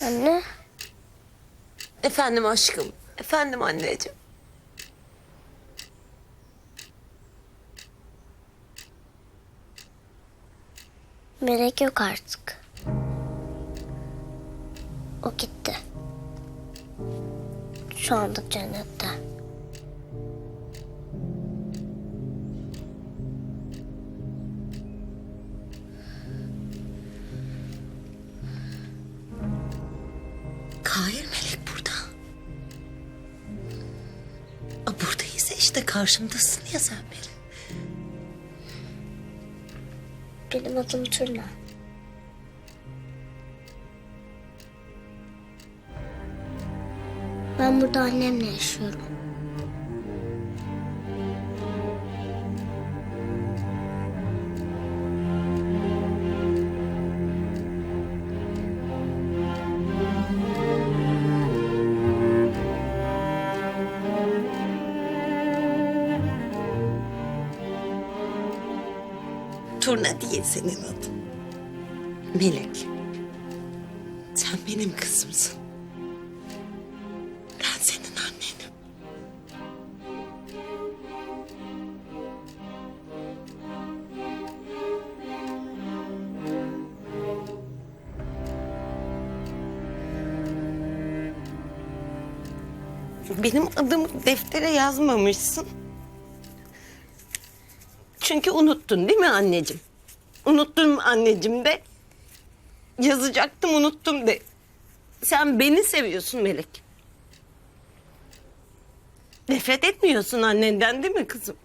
Anne, Efendim aşkım. Efendim anneciğim. Melek yok artık. O gitti. Şu anda cennette. Karşımdasın ya sen benim. Benim adım Turna. Ben burada annemle yaşıyorum. Değil senin adın. Melek. Sen benim kızımsın. Ben senin annenim. Benim adımı deftere yazmamışsın. Çünkü unuttun değil mi anneciğim? Unuttun mu anneciğim de. Yazacaktım unuttum de. Sen beni seviyorsun Melek. Nefret etmiyorsun annenden değil mi kızım?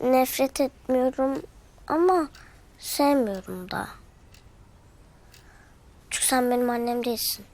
Nefret etmiyorum ama sevmiyorum da. Çünkü sen benim annem değilsin.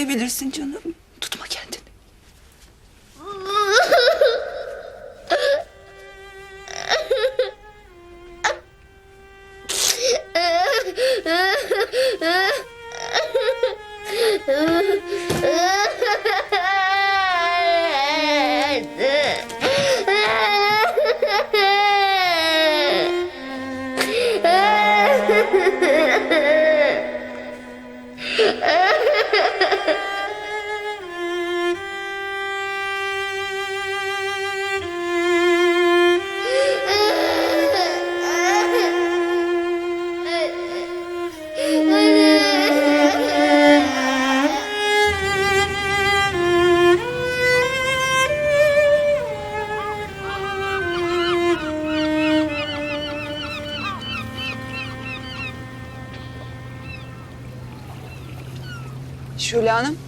Ağlayabilirsin canım. Tutma kendini. Şule Hanım.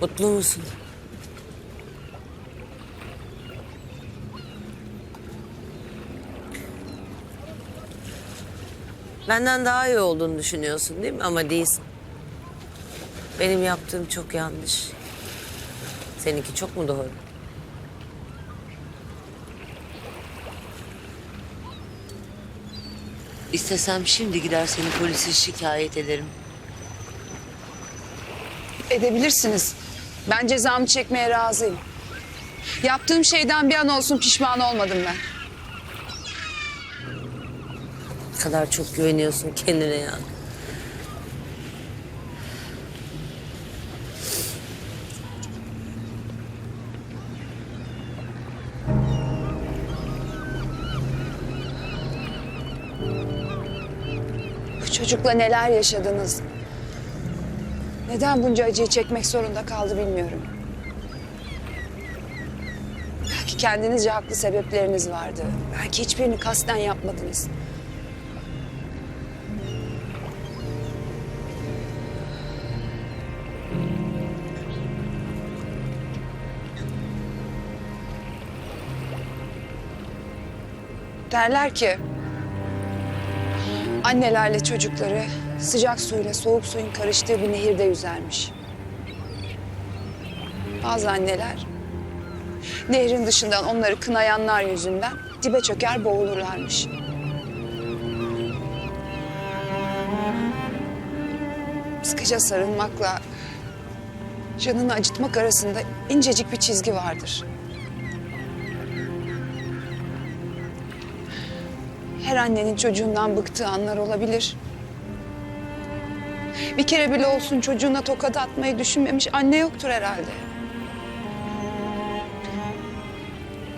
Mutlu musun? Benden daha iyi olduğunu düşünüyorsun değil mi? Ama değilsin. Benim yaptığım çok yanlış. Seninki çok mu doğru? İstesem şimdi gider seni polise şikayet ederim. Edebilirsiniz. Ben cezamı çekmeye razıyım. Yaptığım şeyden bir an olsun pişman olmadım ben. Ne kadar çok güveniyorsun kendine ya. Çocukla neler yaşadınız? Neden bunca acıyı çekmek zorunda kaldı bilmiyorum. Belki kendinizce haklı sebepleriniz vardı. Belki hiçbirini kasten yapmadınız. Derler ki Annelerle çocukları sıcak suyla soğuk suyun karıştığı bir nehirde yüzermiş. Bazı anneler nehrin dışından onları kınayanlar yüzünden dibe çöker boğulurlarmış. Sıkıca sarılmakla canını acıtmak arasında incecik bir çizgi vardır. Her annenin çocuğundan bıktığı anlar olabilir. Bir kere bile olsun çocuğuna tokat atmayı düşünmemiş anne yoktur herhalde.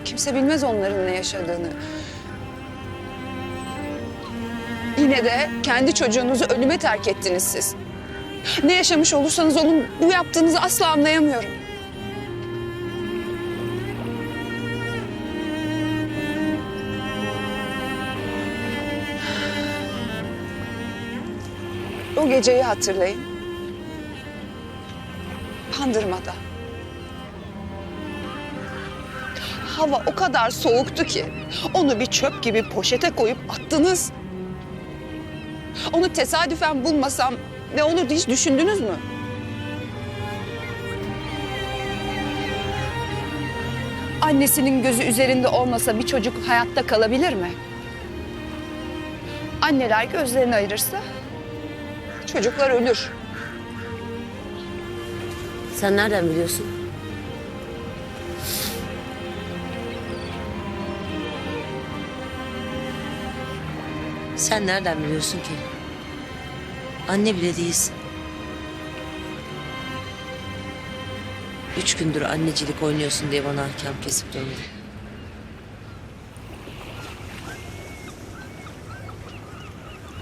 Kimse bilmez onların ne yaşadığını. Yine de kendi çocuğunuzu ölüme terk ettiniz siz. Ne yaşamış olursanız olun bu yaptığınızı asla anlayamıyorum. O geceyi hatırlayın. Pandırmada. Hava o kadar soğuktu ki onu bir çöp gibi poşete koyup attınız. Onu tesadüfen bulmasam ne olurdu hiç düşündünüz mü? Annesinin gözü üzerinde olmasa bir çocuk hayatta kalabilir mi? Anneler gözlerini ayırırsa çocuklar ölür. Sen nereden biliyorsun? Sen nereden biliyorsun ki? Anne bile değilsin. Üç gündür annecilik oynuyorsun diye bana hakem kesip döndün.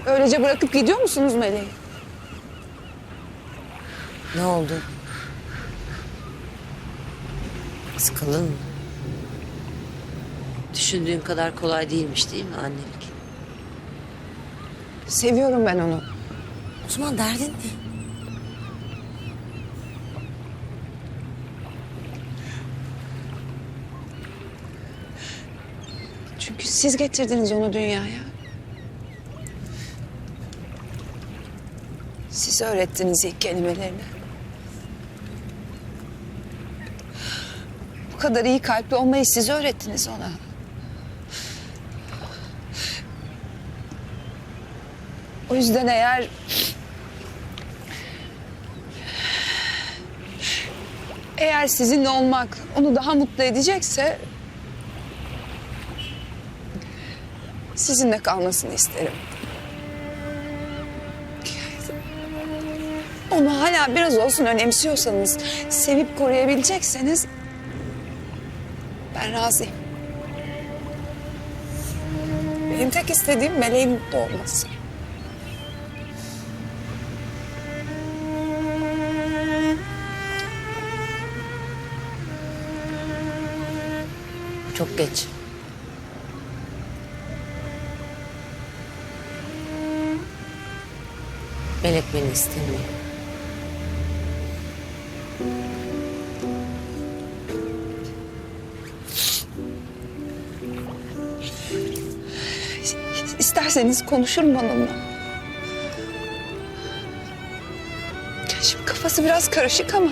Öylece bırakıp gidiyor musunuz Meleği? Ne oldu? Sıkıldın mı? Düşündüğün kadar kolay değilmiş değil mi annelik? Seviyorum ben onu. O zaman derdin ne? Çünkü siz getirdiniz onu dünyaya. Siz öğrettiniz ilk kelimelerini. Kadar iyi kalpli olmayı siz öğrettiniz ona. O yüzden eğer eğer sizinle olmak onu daha mutlu edecekse sizinle kalmasını isterim. Onu hala biraz olsun önemsiyorsanız, sevip koruyabilecekseniz ben razıyım. Benim tek istediğim meleğin mutlu olması. Çok geç. Melek beni istemiyor. isterseniz konuşurum onunla. Ya şimdi kafası biraz karışık ama...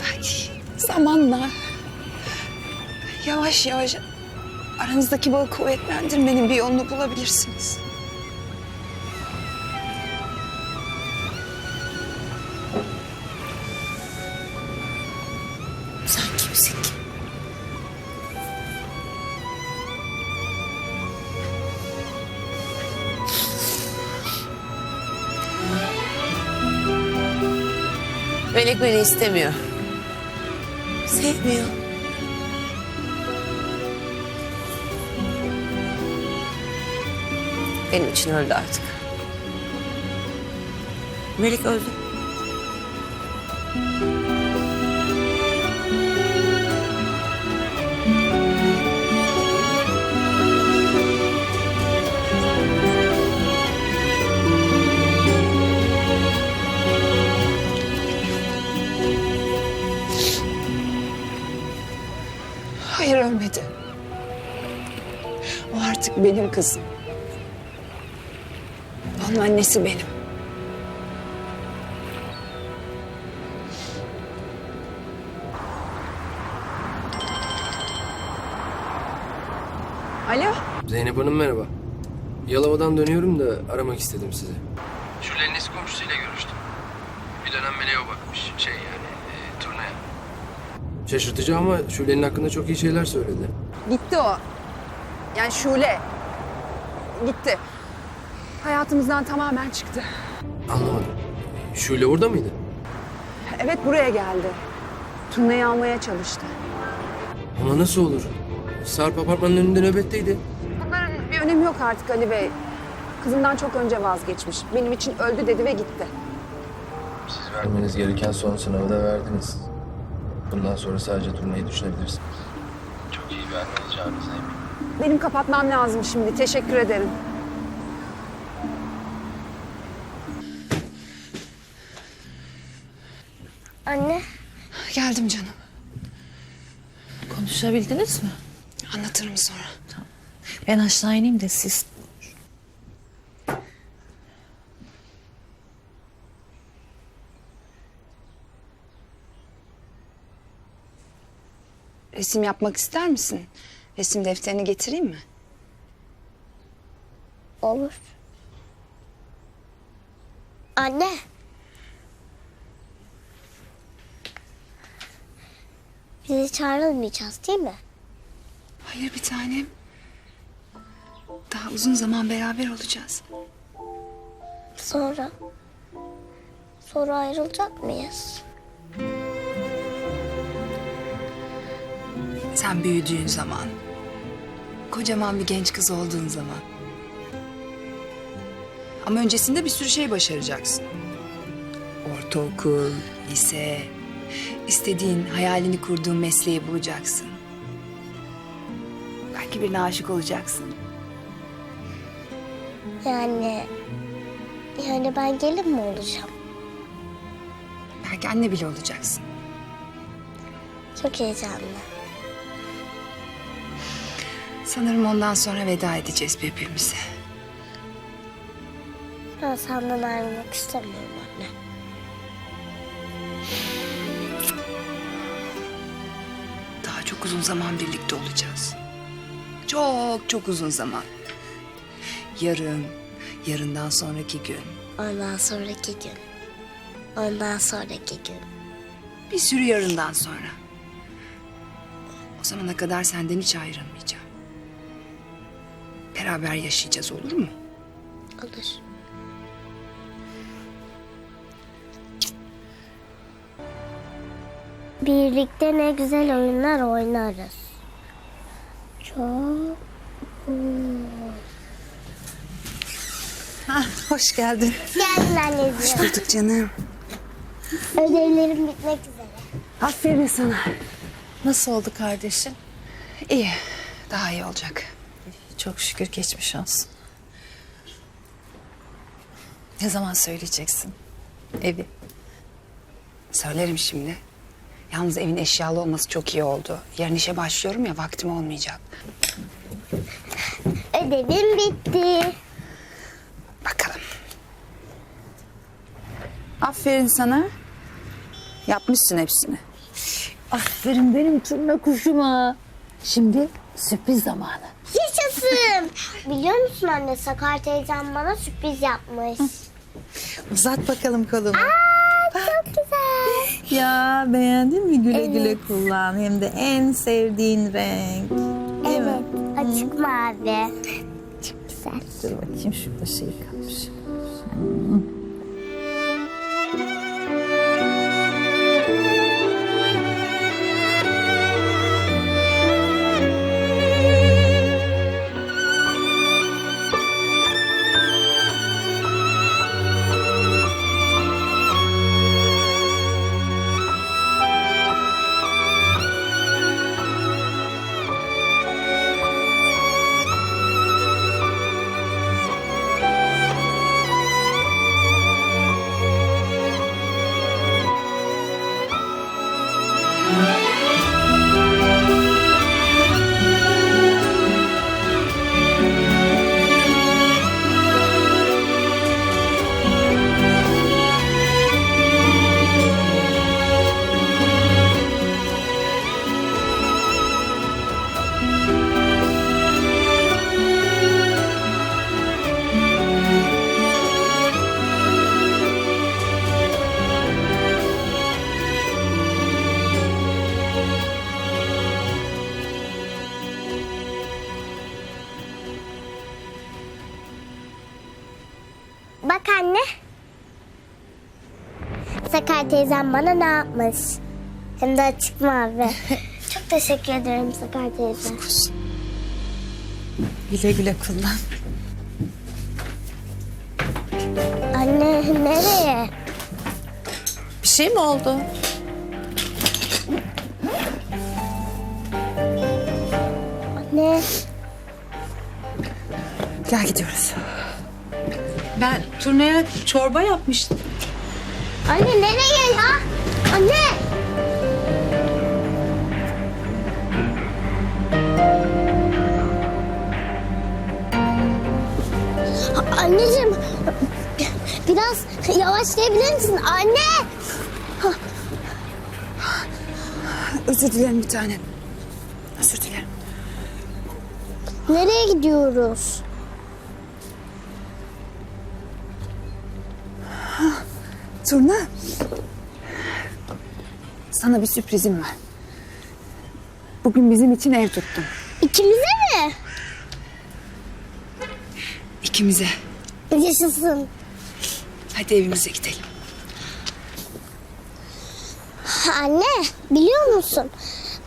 ...belki zamanla... ...yavaş yavaş aranızdaki bağı kuvvetlendirmenin bir yolunu bulabilirsiniz. Melek beni istemiyor. Sevmiyor. Benim için öldü artık. Melek öldü. Benim kızım. Onun annesi benim. Alo. Zeynep Hanım merhaba. Yalova'dan dönüyorum da aramak istedim sizi. Şule'nin eski komşusuyla görüştüm. Bir dönem Meleğe bakmış. Şey yani e, turnaya. Şaşırtıcı ama Şule'nin hakkında çok iyi şeyler söyledi. Gitti o. Yani Şule. Gitti. Hayatımızdan tamamen çıktı. Anlamadım. Şule orada mıydı? Evet buraya geldi. Turnayı almaya çalıştı. Ama nasıl olur? Sarp apartmanın önünde nöbetteydi. Bunların bir önemi yok artık Ali Bey. Kızımdan çok önce vazgeçmiş. Benim için öldü dedi ve gitti. Siz vermeniz gereken son sınavı da verdiniz. Bundan sonra sadece turnayı düşünebilirsiniz. Çok iyi bir anne olacağınıza eminim. Benim kapatmam lazım şimdi. Teşekkür ederim. Anne, Geldim canım. Konuşabildiniz mi? Anlatırım sonra. Ben aşağı ineyim de siz... Resim yapmak ister misin? Resim defterini getireyim mi? olur. Anne. Bizi çağrılmayacağız değil mi? Hayır bir tanem. Daha uzun zaman beraber olacağız. Sonra? Sonra ayrılacak mıyız? Sen büyüdüğün zaman. Kocaman bir genç kız olduğun zaman. Ama öncesinde bir sürü şey başaracaksın. Ortaokul, lise, istediğin, hayalini kurduğun mesleği bulacaksın. Belki birine aşık olacaksın. Yani... Yani ben gelin mi olacağım? Belki anne bile olacaksın. Çok heyecanlı. Sanırım ondan sonra veda edeceğiz birbirimize. Ben senden ayrılmak istemiyorum anne. Daha çok uzun zaman birlikte olacağız. Çok çok uzun zaman. Yarın, yarından sonraki gün. Ondan sonraki gün. Ondan sonraki gün. Bir sürü yarından sonra. O zamana kadar senden hiç ayrılmayacağım. Beraber yaşayacağız olur mu? Olur. Birlikte ne güzel oyunlar oynarız. Çok Hoş geldin. geldin anneciğim. Bulduk canım. Ödevlerim bitmek üzere. Aferin sana. Nasıl oldu kardeşin? İyi, daha iyi olacak. Çok şükür geçmiş olsun. Ne zaman söyleyeceksin? Evi. Söylerim şimdi. Yalnız evin eşyalı olması çok iyi oldu. Yarın işe başlıyorum ya vaktim olmayacak. Ödevim bitti. Bakalım. Aferin sana. Yapmışsın hepsini. Aferin benim turna kuşuma. Şimdi sürpriz zamanı. Yaşasın. Biliyor musun anne Sakar teyzem bana sürpriz yapmış. Uzat bakalım kolunu. Çok güzel. Ya beğendin mi güle güle kullan. Hem de en sevdiğin renk. Değil mi? Evet. Açık mavi. Çok güzel. Dur bakayım şurada şey kalmış. Bak Sakar teyzem bana ne yapmış? Hem de açık mavi. Çok teşekkür ederim Sakar teyze. Güle güle kullan. Anne nereye? Bir şey mi oldu? Anne. Gel gidiyoruz. Ben turnaya çorba yapmıştım. Anne nereye ya? Anne. Anneciğim biraz yavaşlayabilir misin? Anne. Özür dilerim bir tanem. Özür dilerim. Nereye gidiyoruz? Turna. Sana bir sürprizim var. Bugün bizim için ev tuttum. İkimize mi? İkimize. Yaşasın. Hadi evimize gidelim. Anne biliyor musun?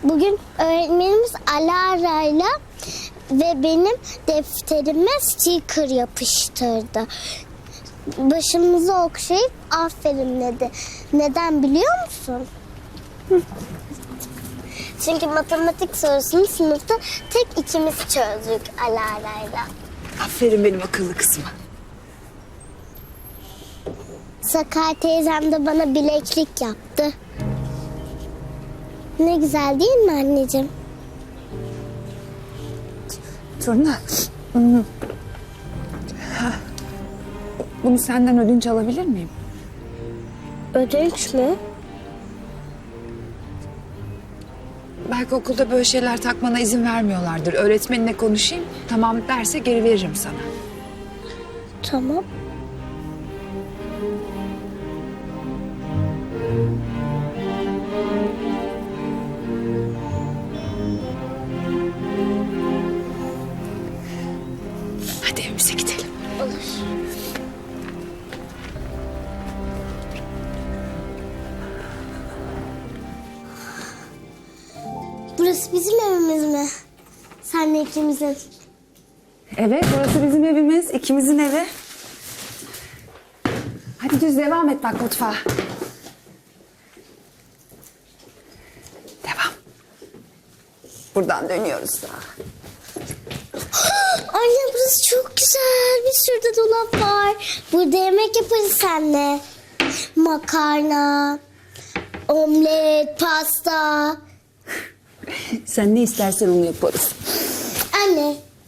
Bugün öğretmenimiz Alara'yla ve benim defterime sticker yapıştırdı. Başımızı okşayıp aferin dedi. Neden biliyor musun? Çünkü matematik sorusunu sınıfta tek ikimiz çözdük Alara'yla. Aferin benim akıllı kızıma. Sakar teyzem de bana bileklik yaptı. Ne güzel değil mi anneciğim? Turna. Bunu senden ödünç alabilir miyim? Ödünç mü? Belki okulda böyle şeyler takmana izin vermiyorlardır. Öğretmenine konuşayım. Tamam derse geri veririm sana. Tamam. İkimizin. Evet burası bizim evimiz. ikimizin evi. Hadi düz devam et bak mutfağa. Devam. Buradan dönüyoruz daha. Anne burası çok güzel. Bir sürü de dolap var. Burada yemek yaparız seninle. Makarna, omlet, pasta. Sen ne istersen onu yaparız.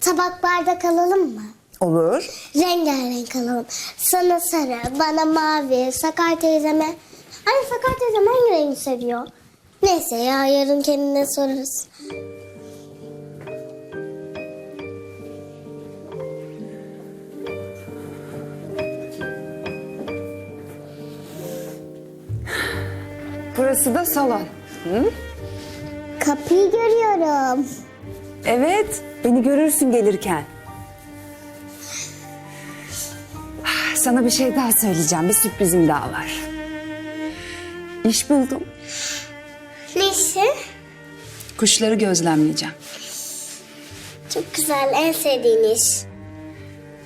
Tabak bardak alalım mı? Olur. Rengarenk alalım. Sana sarı, bana mavi, Sakar teyzeme... Ay Sakar teyzem hangi rengi seviyor? Neyse ya yarın kendine sorarız. Burası da salon. Kapıyı görüyorum. Evet, beni görürsün gelirken. Sana bir şey daha söyleyeceğim. Bir sürprizim daha var. İş buldum. Ne işi? Kuşları gözlemleyeceğim. Çok güzel, en sevdiğin iş.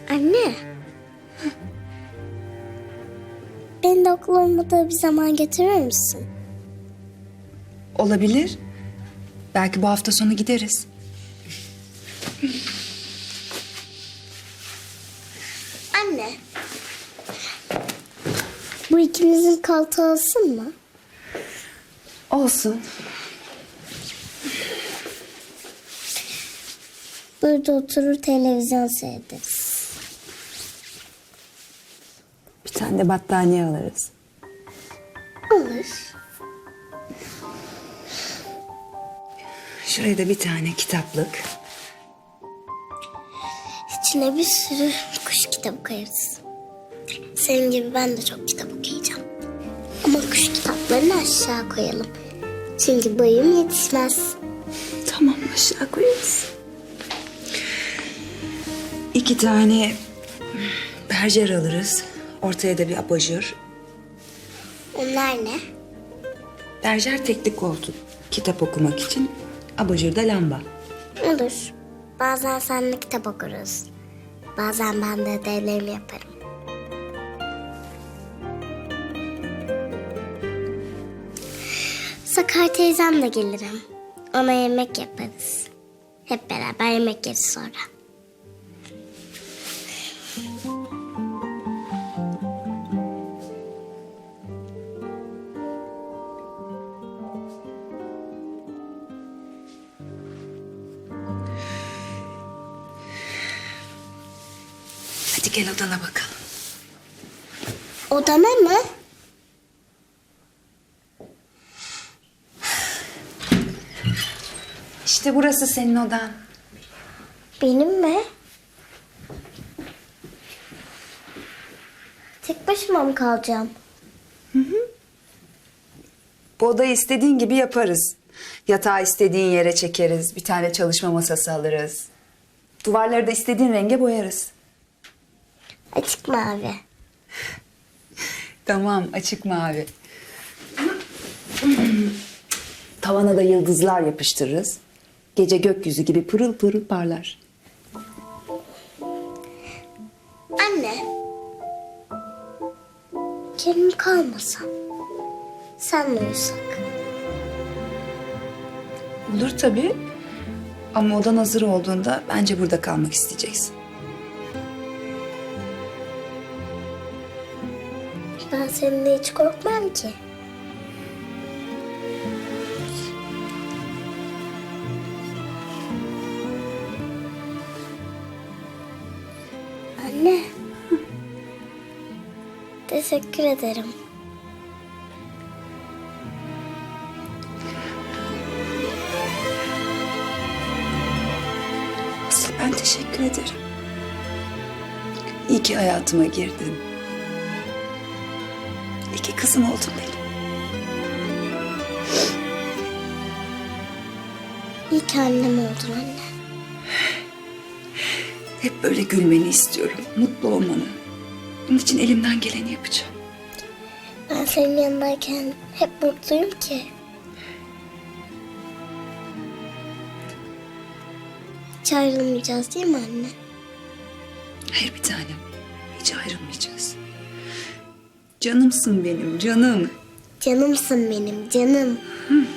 Anne. Beni de okul olmadığı bir zaman götürür müsün? Olabilir. Belki bu hafta sonu gideriz. Bu ikimizin koltuğu olsun mu? Olsun. Burada oturur televizyon seyrederiz. Bir tane de battaniye alırız. Olur. Şuraya da bir tane kitaplık. İçine bir sürü kuş kitabı koyarız. Senin gibi ben de çok kitap kitaplarını aşağı koyalım. Çünkü boyum yetişmez. Tamam aşağı koyarız. İki tane berjer alırız. Ortaya da bir abajur. Onlar ne? Berjer teklik koltuk. Kitap okumak için. Abajur da lamba. Olur. Bazen seninle kitap okuruz. Bazen ben de ödevlerimi yaparım. Sakar teyzem de gelirim. Ona yemek yaparız. Hep beraber yemek yeriz sonra. Hadi gel odana bakalım. Odama mı? İşte burası senin odan. Benim mi? Tek başıma mı kalacağım? Bu odayı istediğin gibi yaparız. Yatağı istediğin yere çekeriz. Bir tane çalışma masası alırız. Duvarları da istediğin renge boyarız. Açık mavi. Tamam, açık mavi. Tavana da yıldızlar yapıştırırız. Gece gökyüzü gibi pırıl pırıl parlar. Anne. Kerim kalmasam. Sen uyusak? Olur tabii. Ama odan hazır olduğunda bence burada kalmak isteyeceksin. Ben seninle hiç korkmam ki. Teşekkür ederim. Asıl ben teşekkür ederim. İyi ki hayatıma girdin. İyi ki kızım oldun benim. İyi ki annem oldun anne. Hep böyle gülmeni istiyorum. Mutlu olmanı. Bunun için elimden geleni yapacağım. Ben senin yanındayken hep mutluyum ki. Hiç ayrılmayacağız değil mi anne? Hayır bir tanem. Hiç ayrılmayacağız. Canımsın benim canım. Canımsın benim canım. Hadi